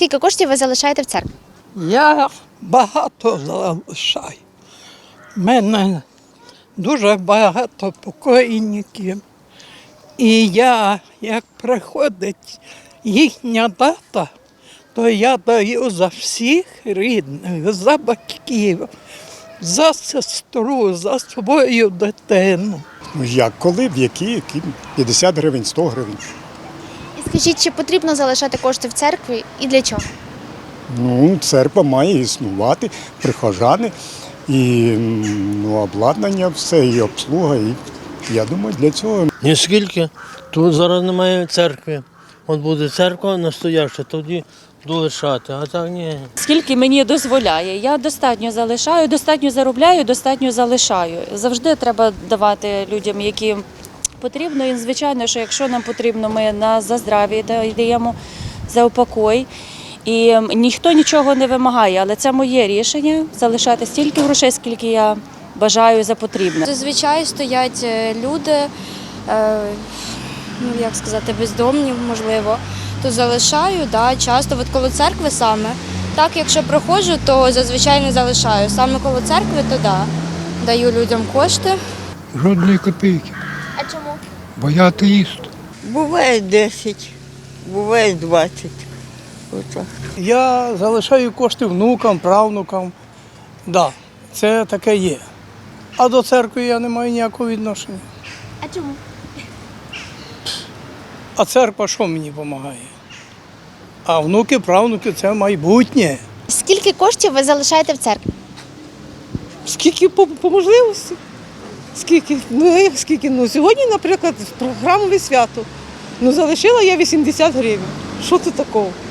Скільки коштів ви залишаєте в церкві? Я багато залишаю. У мене дуже багато покойників. І я, як приходить їхня дата, то я даю за всіх рідних, за батьків, за сестру, за свою дитину. Ну, Як коли, в які, які 50 гривень, 100 гривень. Скажіть, чи потрібно залишати кошти в церкві і для чого? Ну, церква має існувати, прихожани і ну, обладнання, все, і обслуга. І я думаю, для цього Ніскільки. Тут зараз немає церкви. От буде церква настояща, тоді буду лишати, а так ні. Скільки мені дозволяє, я достатньо залишаю, достатньо заробляю, достатньо залишаю. Завжди треба давати людям, яким потрібно. І звичайно, що якщо нам потрібно, ми на за здрав'я да- за упокой. І ніхто нічого не вимагає, але це моє рішення залишати стільки грошей, скільки я бажаю за потрібне. Зазвичай стоять е, люди, е, ну як сказати, бездомні, можливо, то залишаю, да, часто, от коло церкви саме. Так, якщо проходжу, то зазвичай не залишаю. Саме коло церкви, то да. Даю людям кошти. Жодної копійки, А чому? бо я атеїст. Буває 10, буває 20. Отак. Я залишаю кошти внукам, правнукам. Да, це таке є. А до церкви я не маю ніякого відношення. А чому? А церква що мені допомагає? А внуки, правнуки це майбутнє. Скільки коштів ви залишаєте в церкві? Скільки по, по можливості? Скільки? Ну, як скільки? Ну, сьогодні, наприклад, в програмове свято. Ну, залишила я 80 гривень. Що це такого?